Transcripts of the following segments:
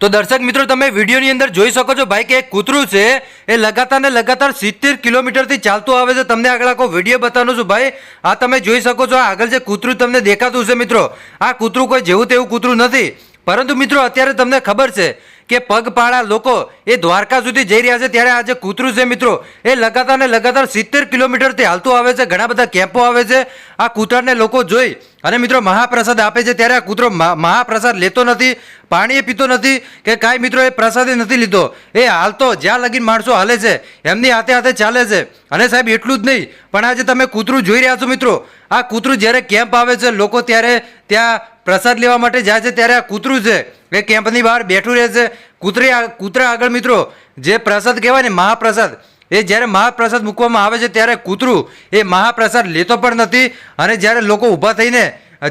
તો દર્શક મિત્રો, તમે વિડીયોની અંદર જોઈ શકો છો ભાઈ કે એક કૂતરું છે, એ લગાતાર ને લગાતાર સિત્તેર કિલોમીટરથી ચાલતું આવે છે. તમને આગળ આખો વીડિયો બતાવવાનું છું ભાઈ. આ તમે જોઈ શકો છો આગળ જે કૂતરું તમને દેખાતું છે મિત્રો. આ કૂતરું કોઈ જેવું તેવું કૂતરું નથી. પરંતુ મિત્રો, અત્યારે તમને ખબર છે કે પગપાળા લોકો એ દ્વારકા સુધી જઈ રહ્યા છે ત્યારે આજે કૂતરું છે મિત્રો. એ લગાતાર ને લગાતાર સિત્તેર કિલોમીટરથી હાલતું આવે છે, ઘણા બધા કેમ્પો આવે છે. આ કૂતરાને લોકો જોઈ અને મિત્રો મહાપ્રસાદ આપે છે ત્યારે આ કૂતરો મહાપ્રસાદ લેતો નથી, પાણી પીતો નથી, કે કાંઈ મિત્રો એ પ્રસાદે નથી લીધો. એ હાલતો જ્યાં લગીન માણસો હાલે છે, એમની હાથે હાથે ચાલે છે. અને સાહેબ, એટલું જ નહીં, પણ આજે તમે કૂતરું જોઈ રહ્યા છો મિત્રો. આ કૂતરું જ્યારે કેમ્પ આવે છે, લોકો ત્યારે ત્યાં પ્રસાદ લેવા માટે જાય છે, ત્યારે આ કૂતરું છે. એ કેમ્પની બહાર બેઠું રહે છે. કૂતરી કૂતરા આગળ મિત્રો, જે પ્રસાદ કહેવાય ને મહાપ્રસાદ, એ જ્યારે મહાપ્રસાદ મૂકવામાં આવે છે ત્યારે કૂતરું એ મહાપ્રસાદ લેતો પણ નથી અને જ્યારે લોકો ઊભા થઈને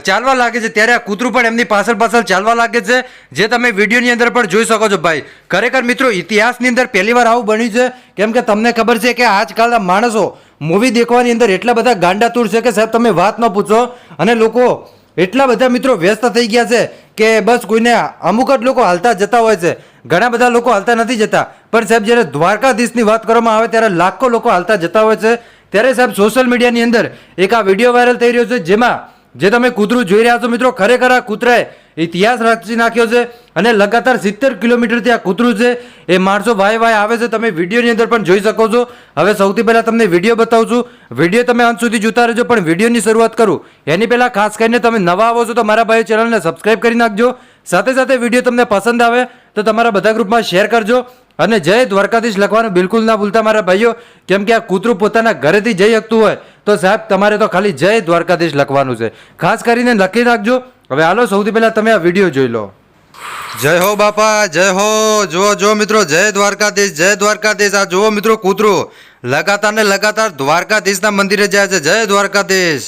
ચાલવા લાગે છે ત્યારે આ કૂતરું પણ એમની પાછળ પાછળ ચાલવા લાગે છે, જે તમે વિડીયોની અંદર પણ જોઈ શકો છો ભાઈ. ખરેખર મિત્રો, ઇતિહાસની અંદર પહેલી વાર આવું બન્યું છે. કેમ કે તમને ખબર છે કે આજકાલના માણસો મૂવી દેખવાની અંદર એટલા બધા ગાંડાતુર છે કે સાહેબ તમે વાત ન પૂછો. અને લોકો એટલા બધા મિત્રો વ્યસ્ત થઈ ગયા છે કે બસ કોઈને અમુક જ લોકો હાલતા જતા હોય છે. ઘણા બધા લોકો હાલતા નથી જતા. પણ સાહેબ, જ્યારે દ્વારકાધીશની વાત કરવામાં આવે ત્યારે લાખો લોકો હાલતા જતા હોય છે. ત્યારે સાહેબ સોશિયલ મીડિયાની અંદર એક આ વીડિયો વાયરલ થઈ રહ્યો છે જેમાં જે તમે કૂતરું જોઈ રહ્યા છો મિત્રો, ખરેખર આ કૂતરાએ ઇતિહાસ રચી નાખ્યો છે. અને લગાતાર સિત્તેર કિલોમીટરથી આ કૂતરું છે. એ માણસો વાય વાય આવે છે. તમે વિડીયોની અંદર પણ જોઈ શકો છો. હવે સૌથી પહેલાં તમને વીડિયો બતાવું છું. વીડિયો તમે અંત સુધી જોતા રહેજો, પણ વિડીયોની શરૂઆત કરું. એની પહેલાં ખાસ કરીને તમે નવા આવો છો તો મારા ભાઈ ચેનલને સબસ્ક્રાઇબ કરી નાખજો. સાથે સાથે વીડિયો તમને પસંદ આવે તો તમારા બધા ગ્રુપમાં શેર કરજો. અને જય દ્વારકાધીશ લખવાનું બિલકુલ ના ભૂલતા મારા ભાઈઓ. કેમ કે આ કૂતરું પોતાના ઘરેથી જઈ શકતું હોય તો સાહેબ તમારે તો ખાલી જય દ્વારકાધીશ લખવાનું છે. ખાસ કરીને લખી નાખજો. હવે હાલો સૌથી પહેલાં તમે આ વીડિયો જોઈ લો. જય હો બાપા, જય હો. જુઓ જુઓ મિત્રો, જય દ્વારકાધીશ જય દ્વારકાધીશ. આ જુઓ મિત્રો કૂતરું. લગાતાર ને લગાતાર દ્વારકાધીશના મંદિરે જાય છે. જય દ્વારકાધીશ.